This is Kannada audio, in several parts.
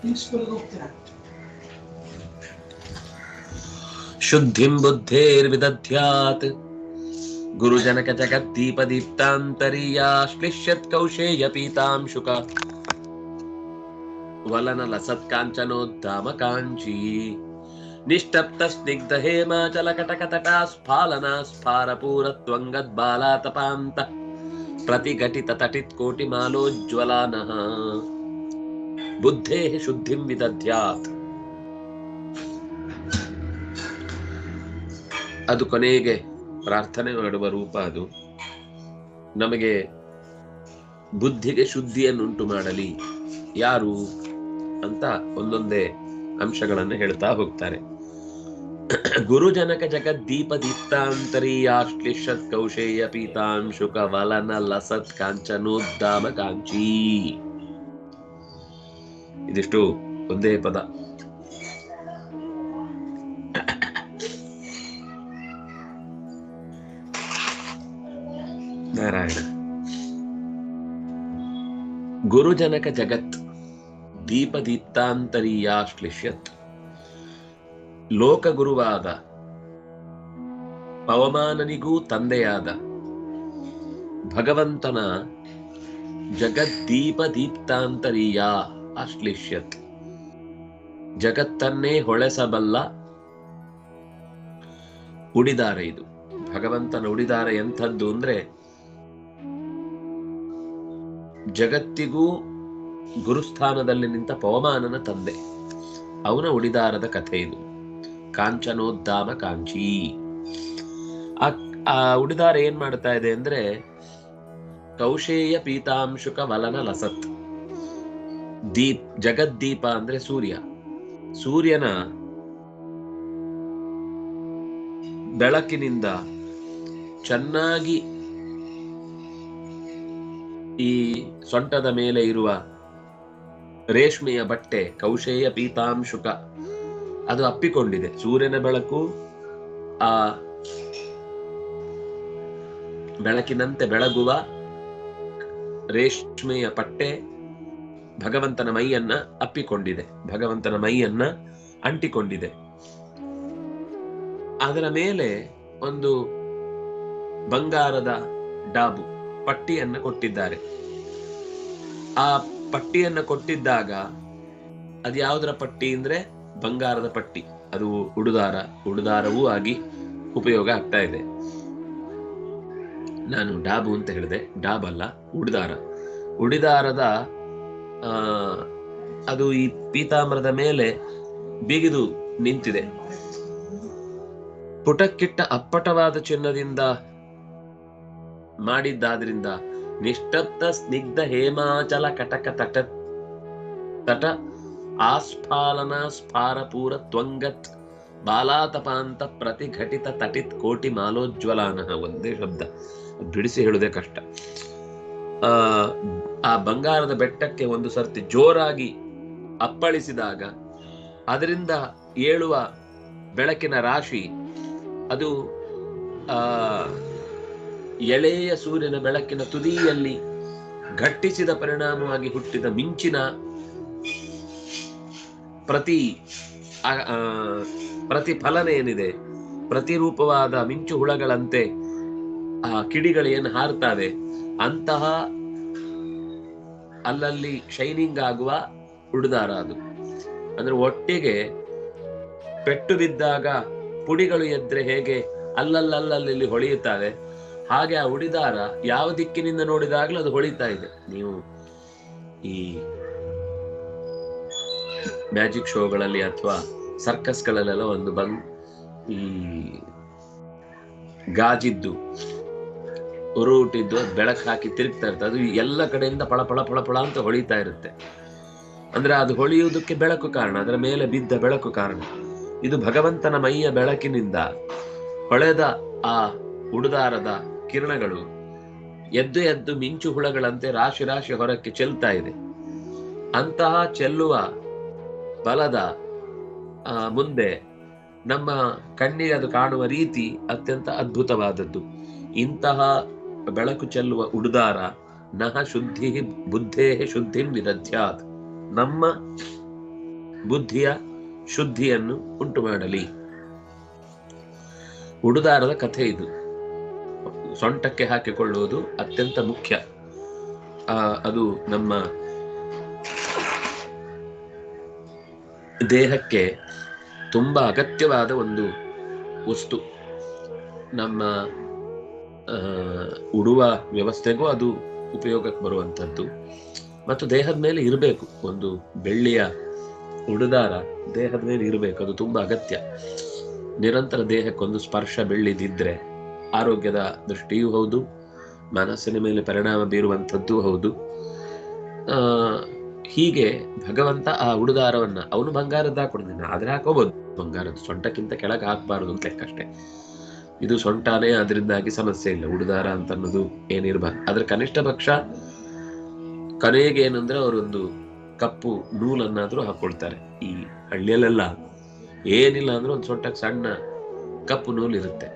ಪ್ರಿನ್ಸಿಪಲ್ಗೆ ಹೋಗ್ತೀರಾ ಶುದ್ಧಿಂ ಬುದ್ಧೇರ್ವಿದಧ್ಯಾತ್ ಗುರುಜನಕ ಜಗದ್ದೀಪ ದೀಪ್ತಾಂತರೀಯ ಶ್ಲಿಷ್ಯತ್ ಕೌಶೇಯ ಪೀತಾಂಶುಕ ವಲನ ಲಸತ್ಕಾಂಚನೋದ್ಧಾಮ ಬುದ್ಧೇ ಶುದ್ಧಿಂ ವಿದಧ್ಯಾತ್ ಅದು ಕೊನೆಗೆ ಪ್ರಾರ್ಥನೆ ಮಾಡುವ ರೂಪ ಅದು. ನಮಗೆ ಬುದ್ಧಿಗೆ ಶುದ್ಧಿಯನ್ನುಂಟು ಮಾಡಲಿ. ಯಾರು ಅಂತ ಒಂದೊಂದೇ ಅಂಶಗಳನ್ನು ಹೇಳ್ತಾ ಹೋಗ್ತಾರೆ. ಗುರುಜನಕ ಜಗದ್ದೀಪ ದೀಪ್ತಾಂತರೀಯಾಶ್ಲಿಷತ್ ಕೌಶೇಯ ಪೀತಾಂಶುಕ ವಲನ ಲಸತ್ ಕಾಂಚನೋದ್ದಾಮ ಕಾಂಚೀ. ಇದಿಷ್ಟು ಒಂದೇ ಪದ. ನಾರಾಯಣ. ಗುರುಜನಕ ಜಗತ್ ದೀಪದೀಪ್ತಾಂತರೀಯಾಶ್ಲಿಷ್ಯತ್. ಲೋಕಗುರುವಾದ ಪವಮಾನನಿಗೂ ತಂದೆಯಾದ ಭಗವಂತನ ಜಗದ್ದೀಪ ಅಶ್ಲಿಷ್ಯತ್. ಜಗತ್ತನ್ನೇ ಹೊಳೆಸಬಲ್ಲ ಉಡಿದಾರೆ ಇದು. ಭಗವಂತನ ಉಡಿದಾರೆ ಎಂಥದ್ದು ಅಂದ್ರೆ ಜಗತ್ತಿಗೂ ಗುರುಸ್ಥಾನದಲ್ಲಿ ನಿಂತ ಪವಮಾನನ ತಂದೆ. ಅವನ ಉಡಿದಾರದ ಕಥೆ ಇದು. ಕಾಂಚನೋದ್ದಾಮ ಕಾಂಚಿ. ಆ ಉಡಿದಾರ ಏನ್ ಮಾಡ್ತಾ ಇದೆ ಅಂದ್ರೆ ಕೌಶೇಯ ಪೀತಾಂಶುಕ ವಲನ ಲಸತ್. ದೀಪ್, ಜಗದ್ದೀಪ ಅಂದ್ರೆ ಸೂರ್ಯ. ಸೂರ್ಯನ ಬೆಳಕಿನಿಂದ ಚೆನ್ನಾಗಿ ಈ ಸೊಂಟದ ಮೇಲೆ ಇರುವ ರೇಷ್ಮೆಯ ಬಟ್ಟೆ, ಕೌಶೇಯ ಪೀತಾಂಶುಕ, ಅದು ಅಪ್ಪಿಕೊಂಡಿದೆ. ಸೂರ್ಯನ ಬೆಳಕು ಆ ಬೆಳಕಿನಂತೆ ಬೆಳಗುವ ರೇಷ್ಮೆಯ ಪಟ್ಟೆ ಭಗವಂತನ ಮೈಯನ್ನ ಅಪ್ಪಿಕೊಂಡಿದೆ. ಭಗವಂತನ ಮೈಯನ್ನ ಅಂಟಿಕೊಂಡಿದೆ. ಅದರ ಮೇಲೆ ಒಂದು ಬಂಗಾರದ ಡಾಬು ಪಟ್ಟಿಯನ್ನ ಕೊಟ್ಟಿದ್ದಾರೆ. ಆ ಪಟ್ಟಿಯನ್ನ ಕೊಟ್ಟಿದ್ದಾಗ ಅದು ಯಾವುದರ ಪಟ್ಟಿ ಅಂದ್ರೆ ಬಂಗಾರದ ಪಟ್ಟಿ. ಅದು ಉಡುದಾರ, ಉಡುದಾರವೂ ಆಗಿ ಉಪಯೋಗ ಆಗ್ತಾ ಇದೆ. ನಾನು ಡಾಬು ಅಂತ ಹೇಳಿದೆ. ಡಾಬ್ ಅಲ್ಲ ಉಡುದಾರ. ಉಡಿದಾರದ ಅದು ಈ ಪೀತಾಂಬರದ ಮೇಲೆ ಬಿಗಿದು ನಿಂತಿದೆ. ಪುಟಕ್ಕಿಟ್ಟ ಅಪ್ಪಟವಾದ ಚಿನ್ನದಿಂದ ಮಾಡಿದ್ದಾದ್ರಿಂದ ನಿಷ್ಠಪ್ತ ಸ್ನಿಗ್ಧ ಹೇಮಾಚಲ ಕಟಕ ತಟ ತಟ ಆಸ್ಫಾಲನ ಸ್ಫಾರಪೂರ ತ್ವಂಗತ್ ಬಾಲಾತಪಾಂತ ಪ್ರತಿಘಟಿತ ತಟಿತ್ ಕೋಟಿ ಮಾಲೋಜ್ವಲಾನಃ ಒಂದೇ ಶಬ್ದ. ಬಿಡಿಸಿ ಹೇಳುವುದೇ ಕಷ್ಟ. ಆ ಆ ಬಂಗಾರದ ಬೆಟ್ಟಕ್ಕೆ ಒಂದು ಸರ್ತಿ ಜೋರಾಗಿ ಅಪ್ಪಳಿಸಿದಾಗ ಅದರಿಂದ ಏಳುವ ಬೆಳಕಿನ ರಾಶಿ, ಅದು, ಆ, ಎಳೆಯ ಸೂರ್ಯನ ಬೆಳಕಿನ ತುದಿಯಲ್ಲಿ ಘಟ್ಟಿಸಿದ ಪರಿಣಾಮವಾಗಿ ಹುಟ್ಟಿದ ಮಿಂಚಿನ ಪ್ರತಿ ಪ್ರತಿಫಲನ ಏನಿದೆ ಪ್ರತಿರೂಪವಾದ ಮಿಂಚು ಹುಳಗಳಂತೆ ಆ ಕಿಡಿಗಳು ಏನು ಹಾರ್ತವೆ? ಅಂತಹ ಅಲ್ಲಲ್ಲಿ ಶೈನಿಂಗ್ ಆಗುವ ಉಡುದಾರ ಅದು. ಅಂದ್ರೆ ಒಟ್ಟಿಗೆ ಪೆಟ್ಟು ಬಿದ್ದಾಗ ಪುಡಿಗಳು ಎದ್ರೆ ಹೇಗೆ ಅಲ್ಲಲ್ಲಲ್ಲಲ್ಲಿ ಹೊಳೆಯುತ್ತವೆ, ಹಾಗೆ ಆ ಉಡಿದಾರ ಯಾವ ದಿಕ್ಕಿನಿಂದ ನೋಡಿದಾಗಲೂ ಅದು ಹೊಳಿತಾ ಇದೆ. ನೀವು ಈ ಮ್ಯಾಜಿಕ್ ಶೋಗಳಲ್ಲಿ ಅಥವಾ ಸರ್ಕಸ್ಗಳಲ್ಲೆಲ್ಲ ಒಂದು ಬಂದ್ ಈ ಗಾಜಿದ್ದು ಉರುಟಿದ್ದು ಅದು ಬೆಳಕು ಹಾಕಿ ತಿರುಗ್ತಾ ಇರುತ್ತೆ ಅದು ಎಲ್ಲ ಕಡೆಯಿಂದ ಪಳ ಪಳ ಪಳ ಪಳ ಅಂತ ಹೊಳಿತಾ ಇರುತ್ತೆ. ಅಂದ್ರೆ ಅದು ಹೊಳೆಯುವುದಕ್ಕೆ ಬೆಳಕು ಕಾರಣ, ಅದರ ಮೇಲೆ ಬಿದ್ದ ಬೆಳಕು ಕಾರಣ. ಇದು ಭಗವಂತನ ಮೈಯ ಬೆಳಕಿನಿಂದ ಹೊಳೆದ ಆ ಉಡುದಾರದ ಕಿರಣಗಳು ಎದ್ದು ಎದ್ದು ಮಿಂಚು ಹುಳಗಳಂತೆ ರಾಶಿ ರಾಶಿ ಹೊರಕ್ಕೆ ಚೆಲ್ತಾ ಇದೆ. ಅಂತಹ ಚೆಲ್ಲುವ ಬಲದ ಮುಂದೆ ನಮ್ಮ ಕಣ್ಣಿಗೆ ಅದು ಕಾಣುವ ರೀತಿ ಅತ್ಯಂತ ಅದ್ಭುತವಾದದ್ದು. ಇಂತಹ ಬೆಳಕು ಚೆಲ್ಲುವ ಉಡುದಾರ ನಹ ಶುದ್ಧಿ ಬುದ್ಧೇ ಶುದ್ಧಿಂ ವಿದಧ್ಯಾತ್ ನಮ್ಮ ಬುದ್ಧಿಯ ಶುದ್ಧಿಯನ್ನು ಉಂಟು ಮಾಡಲಿ. ಉಡುದಾರದ ಕಥೆ ಇದು. ಸೊಂಟಕ್ಕೆ ಹಾಕಿಕೊಳ್ಳುವುದು ಅತ್ಯಂತ ಮುಖ್ಯ. ಆ, ಅದು ನಮ್ಮ ದೇಹಕ್ಕೆ ತುಂಬಾ ಅಗತ್ಯವಾದ ಒಂದು ವಸ್ತು. ನಮ್ಮ ಉಡುವ ವ್ಯವಸ್ಥೆಗೂ ಅದು ಉಪಯೋಗಕ್ಕೆ ಬರುವಂಥದ್ದು. ಮತ್ತು ದೇಹದ ಮೇಲೆ ಇರಬೇಕು. ಒಂದು ಬೆಳ್ಳಿಯ ಉಡುದಾರ ದೇಹದ ಮೇಲೆ ಇರಬೇಕು. ಅದು ತುಂಬ ಅಗತ್ಯ. ನಿರಂತರ ದೇಹಕ್ಕೊಂದು ಸ್ಪರ್ಶ ಬೆಳ್ಳಿದಿದ್ರೆ ಆರೋಗ್ಯದ ದೃಷ್ಟಿಯೂ ಹೌದು, ಮನಸ್ಸಿನ ಮೇಲೆ ಪರಿಣಾಮ ಬೀರುವಂಥದ್ದು ಹೌದು. ಹೀಗೆ ಭಗವಂತ ಆ ಉಡುದಾರವನ್ನ, ಅವನು ಬಂಗಾರದ ಹಾಕೊಂಡಿದ್ದಾನೆ ಆದ್ರೆ ಹಾಕೋಬಹುದು ಬಂಗಾರದ ಸೊಂಟಕ್ಕಿಂತ ಕೆಳಗೆ ಹಾಕಬಾರದು ಅಂತ ಲೆಕ್ಕಷ್ಟೇ. ಇದು ಸೊಂಟನೇ ಅದರಿಂದಾಗಿ ಸಮಸ್ಯೆ ಇಲ್ಲ. ಉಡುದಾರ ಅಂತ ಅನ್ನೋದು ಏನಿರ್ಬಾರ್ದು. ಆದ್ರೆ ಕನಿಷ್ಠ ಪಕ್ಷ ಕೊನೆಗೆ ಏನಂದ್ರೆ ಅವರೊಂದು ಕಪ್ಪು ನೂಲನ್ನಾದ್ರೂ ಹಾಕೊಳ್ತಾರೆ. ಈ ಹಳ್ಳಿಯಲ್ಲೆಲ್ಲ ಏನಿಲ್ಲ ಅಂದ್ರೆ ಒಂದು ಸೊಂಟಕ್ಕೆ ಸಣ್ಣ ಕಪ್ಪು ನೂಲು ಇರುತ್ತೆ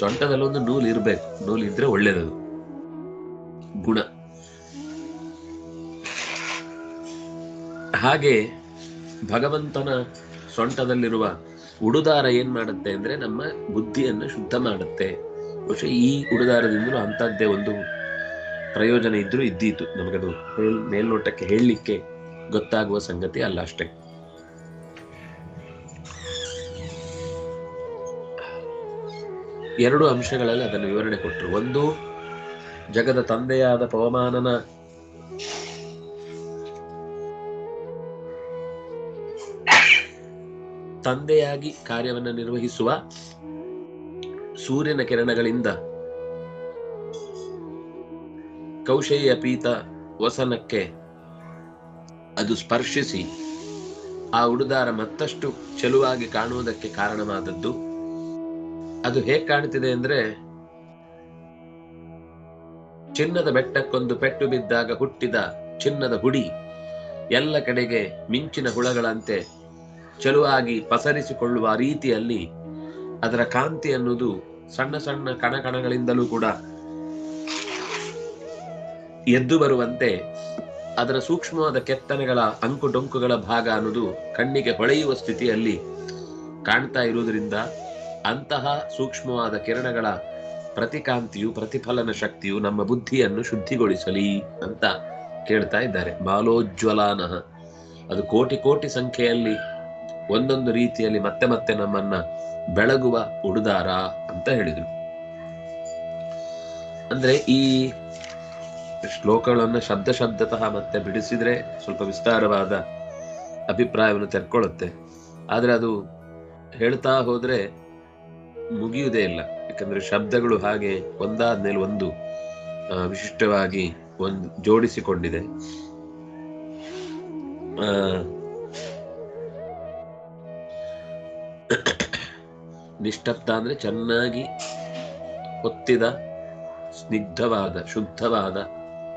ಸೊಂಟದಲ್ಲಿ ಒಂದು ನೂಲು ಇರಬೇಕು ನೂಲು ಇದ್ರೆ ಒಳ್ಳೇದದು. ಗುಣ. ಹಾಗೆ ಭಗವಂತನ ಸೊಂಟದಲ್ಲಿರುವ ಉಡುದಾರ ಏನ್ ಮಾಡುತ್ತೆ ಅಂದ್ರೆ ನಮ್ಮ ಬುದ್ಧಿಯನ್ನು ಶುದ್ಧ ಮಾಡುತ್ತೆ. ಬಹುಶಃ ಈ ಉಡುದಾರದಿಂದಲೂ ಅಂತದ್ದೇ ಒಂದು ಪ್ರಯೋಜನ ಇದ್ರೂ ಇದ್ದೀತು ನಮಗದು ಮೇಲ್- ಮೇಲ್ನೋಟಕ್ಕೆ ಹೇಳಲಿಕ್ಕೆ ಗೊತ್ತಾಗುವ ಸಂಗತಿ ಅಲ್ಲ ಅಷ್ಟೇ. ಎರಡು ಅಂಶಗಳಲ್ಲಿ ಅದನ್ನು ವಿವರಣೆ ಕೊಟ್ಟರು ಒಂದು, ಜಗದ ತಂದೆಯಾದ ಪವಮಾನನ ತಂದೆಯಾಗಿ ಕಾರ್ಯವನ್ನು ನಿರ್ವಹಿಸುವ ಸೂರ್ಯನ ಕಿರಣಗಳಿಂದ ಕೌಶೇಯ ಪೀತ ವಸನಕ್ಕೆ ಅದು ಸ್ಪರ್ಶಿಸಿ ಆ ಉಡುದಾರ ಮತ್ತಷ್ಟು ಚೆಲುವಾಗಿ ಕಾಣುವುದಕ್ಕೆ ಕಾರಣವಾದದ್ದು. ಅದು ಹೇಗೆ ಕಾಣ್ತಿದೆ ಅಂದ್ರೆ ಚಿನ್ನದ ಬೆಟ್ಟಕ್ಕೊಂದು ಪೆಟ್ಟು ಬಿದ್ದಾಗ ಹುಟ್ಟಿದ ಚಿನ್ನದ ಹುಡಿ ಎಲ್ಲ ಕಡೆಗೆ ಮಿಂಚಿನ ಹುಳಗಳಂತೆ ಚೆಲುವಾಗಿ ಪಸರಿಸಿಕೊಳ್ಳುವ ರೀತಿಯಲ್ಲಿ ಅದರ ಕಾಂತಿ ಅನ್ನುವುದು ಸಣ್ಣ ಸಣ್ಣ ಕಣಕಣಗಳಿಂದಲೂ ಕೂಡ ಎದ್ದು ಬರುವಂತೆ ಅದರ ಸೂಕ್ಷ್ಮವಾದ ಕೆತ್ತನೆಗಳ ಅಂಕುಡೊಂಕುಗಳ ಭಾಗ ಅನ್ನೋದು ಕಣ್ಣಿಗೆ ಹೊಳೆಯುವ ಸ್ಥಿತಿಯಲ್ಲಿ ಕಾಣ್ತಾ ಇರುವುದರಿಂದ ಅಂತಹ ಸೂಕ್ಷ್ಮವಾದ ಕಿರಣಗಳ ಪ್ರತಿಕಾಂತಿಯು, ಪ್ರತಿಫಲನ ಶಕ್ತಿಯು ನಮ್ಮ ಬುದ್ಧಿಯನ್ನು ಶುದ್ಧಿಗೊಳಿಸಲಿ ಅಂತ ಕೇಳ್ತಾ ಇದ್ದಾರೆ. ಬಾಲೋಜ್ವಲಾನಃ. ಅದು ಕೋಟಿ ಕೋಟಿ ಸಂಖ್ಯೆಯಲ್ಲಿ ಒಂದೊಂದು ರೀತಿಯಲ್ಲಿ ಮತ್ತೆ ಮತ್ತೆ ನಮ್ಮನ್ನ ಬೆಳಗುವ ಉಡುದಾರ ಅಂತ ಹೇಳಿದ್ರು. ಅಂದ್ರೆ ಈ ಶ್ಲೋಕಗಳನ್ನು ಶಬ್ದ ಶಬ್ದತಃ ಮತ್ತೆ ಬಿಡಿಸಿದ್ರೆ ಸ್ವಲ್ಪ ವಿಸ್ತಾರವಾದ ಅಭಿಪ್ರಾಯವನ್ನು ತೆರ್ಕೊಳ್ಳುತ್ತೆ. ಆದ್ರೆ ಅದು ಹೇಳ್ತಾ ಹೋದ್ರೆ ಮುಗಿಯುವುದೇ ಇಲ್ಲ. ಯಾಕಂದ್ರೆ ಶಬ್ದಗಳು ಹಾಗೆ ಒಂದಾದ್ಮೇಲೆ ಒಂದು ವಿಶಿಷ್ಟವಾಗಿ ಒಂದು ಜೋಡಿಸಿಕೊಂಡಿದೆ. ನಿಷ್ಟಬ್ದ ಅಂದ್ರೆ ಚೆನ್ನಾಗಿ ಒತ್ತಿದ, ಸ್ನಿಗ್ಧವಾದ, ಶುದ್ಧವಾದ,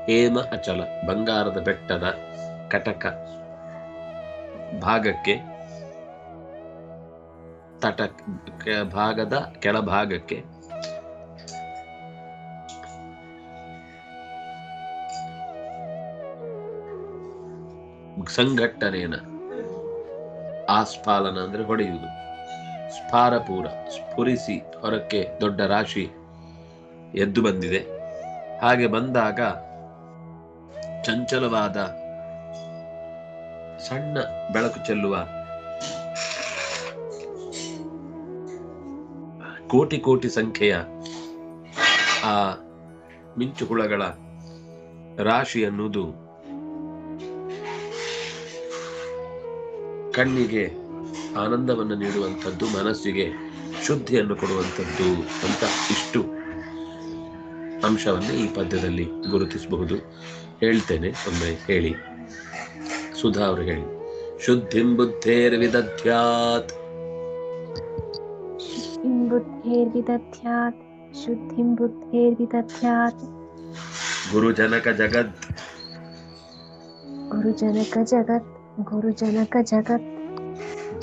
ಹೇಮ ಅಚಲ, ಬಂಗಾರದ ಬೆಟ್ಟದ ಕಟಕ ಭಾಗಕ್ಕೆ ತಟ ಭಾಗದ ಕೆಳಭಾಗಕ್ಕೆ ಸಂಘಟ್ಟನೇನ ಆಸ್ಫಾಲನ ಅಂದ್ರೆ ಹೊಡೆಯುವುದು. ಸ್ಫಾರಪೂರ ಸ್ಫುರಿಸಿ ಹೊರಕ್ಕೆ ದೊಡ್ಡ ರಾಶಿ ಎದ್ದು ಬಂದಿದೆ. ಹಾಗೆ ಬಂದಾಗ ಚಂಚಲವಾದ ಸಣ್ಣ ಬೆಳಕು ಚೆಲ್ಲುವ ಕೋಟಿ ಕೋಟಿ ಸಂಖ್ಯೆಯ ಆ ಮಿಂಚು ಹುಳಗಳ ರಾಶಿ ಅನ್ನುವುದು ಕಣ್ಣಿಗೆ ಆನಂದವನ್ನು ನೀಡುವಂಥದ್ದು ಮನಸ್ಸಿಗೆ ಶುದ್ಧಿಯನ್ನು ಕೊಡುವಂಥದ್ದು ಅಂತ ಇಷ್ಟು ಅಂಶವನ್ನು ಈ ಪದ್ಯದಲ್ಲಿ ಗುರುತಿಸಬಹುದು. ಹೇಳ್ತೇನೆ ಒಮ್ಮೆ ಹೇಳಿ. ಸುಧಾ ಅವರು ಹೇಳಿ. ಶುದ್ಧಿಂ ಬುದ್ಧೇರ್ವಿದಧ್ಯಾತ್. ಬುದ್ಧೇರ್ವಿದಧ್ಯಾತ್. ಶುದ್ಧಿಂ ಬುದ್ಧೇರ್ವಿದಧ್ಯಾತ್. ಗುರುಜನಕ ಜಗತ್. ಗುರುಜನಕ ಜಗತ್. ಗುರುಜನಕ ಜಗತ್.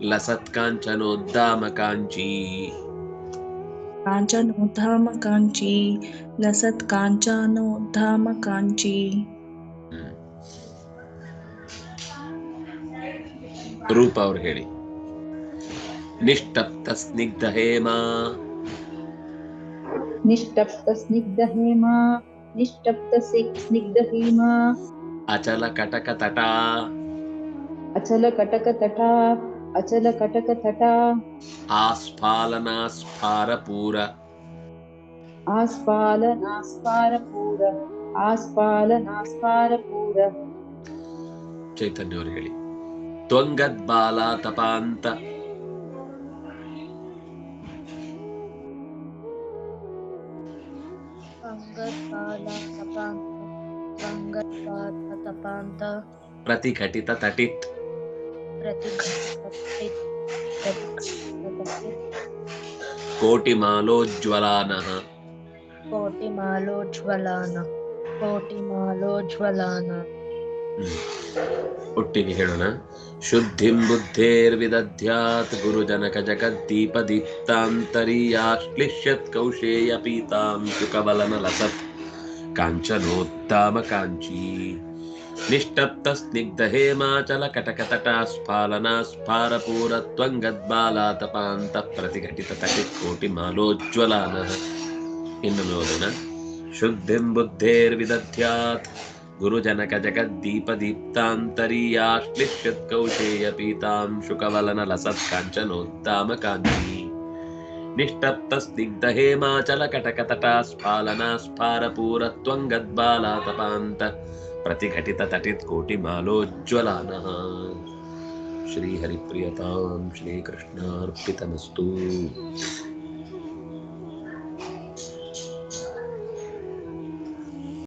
ॐ शुक्कवलन ಲಸತ್ಕಾಂಚನೋದ್ದಾಮ ಕಾಂಚೀ काञ्चनोद्धाम काञ्ची लसत् काञ्चनोद्धाम काञ्ची ಹ್ಮ್. ರೂಪ ಅವ್ರು ಹೇಳಿ ನಿಷ್ಟಪ್ತ ಸ್ನಿಗ್ಧ ಹೇಮಾ निष्टप्त स्निग्धहेमा निष्टप्त स्निग्धहेमा ಅಚಲ ಕಟಕ ತಟ ಅಚಲ ಕಟಕ ತಟ. ಆಸ್ಫಾಲನಾಸ್ಫಾರಪೂರ ಆಸ್ಫಾಲನಾಸ್ಫಾರಪೂರ ಆಸ್ಫಾಲನಾಸ್ಫಾರಪೂರ ಚೈತನ್ಯವರು ಹೇಳಿ. ತ್ವಂಗದ್ ಬಾಲ ತಪಾಂತ. ಪ್ರತಿಘಟಿತ ತಟಿತ್. ಕೋಟಿಮಾಲೋಜ್ವಲಾನಃ ಕೋಟಿಮಾಲೋಜ್ವಲಾನ ಕೋಟಿಮಾಲೋಜ್ವಲಾನ ಹ್ಮ್. ಒಟ್ಟಿಗೆ ಹೇಳೋಣ ಶುದ್ಧಿಂ ಬುದ್ಧೇರ್ವಿದಧ್ಯಾತ್ ಗುರುಜನಕ ಜಗದ್ದೀಪ ದೀಪ್ತಾಂತರೀಯಾಶ್ಲಿಷ್ಯತ್ ಕೌಶೇಯ ಪೀತಾಂ ಶುಕಬಲನ ಲಸತ್ ಕಾಂಚನೋತ್ತಾಮ ಕಾಂಚೀ ನಿಷ್ಟಪ್ತ ಸ್ನಿಗ್ಧ ಹೇಮಾಚಲ ಕಟಕ ತಟ ಸ್ಫಾಲನ ಸ್ಫಾರ ಪೂರ ತ್ವಂಗದ್ಬಾಲಾ ತಪಾಂತ ಪ್ರತಿಘಟಿತ ತಟಿ ಕೋಟಿ ಮಾಲೋಜ್ವಲಾನ. ಇನ್ನು ನೋಡೋಣ. ಶುದ್ಧಿಂ ಬುದ್ಧೇರ್ವಿದಧ್ಯಾತ್ ಗುರುಜನಕ ಜಗದ್ದೀಪ ದೀಪ್ತಾಂತರೀಯಾಶ್ಲಿಷ್ಯತ್ ಕೌಶೇಯ ಪೀತಾಂ ಶುಕವಲನ ಲಸತ್ ಕಾಂಚನೋತ್ತಾಮ ಕಾಂಚಿ ನಿಷ್ಟಪ್ತ ಸ್ನಿಗ್ಧ ಹೇಮಾಚಲ ಕಟಕ ತಟ ಸ್ಫಾಲನ ಸ್ಫಾರ ಪೂರ ತ್ವಂಗದ್ಬಾಲಾ ತಪಾಂತ ಪ್ರತಿಘಟಿತ ತಟಿತ್ ಕೋಟಿ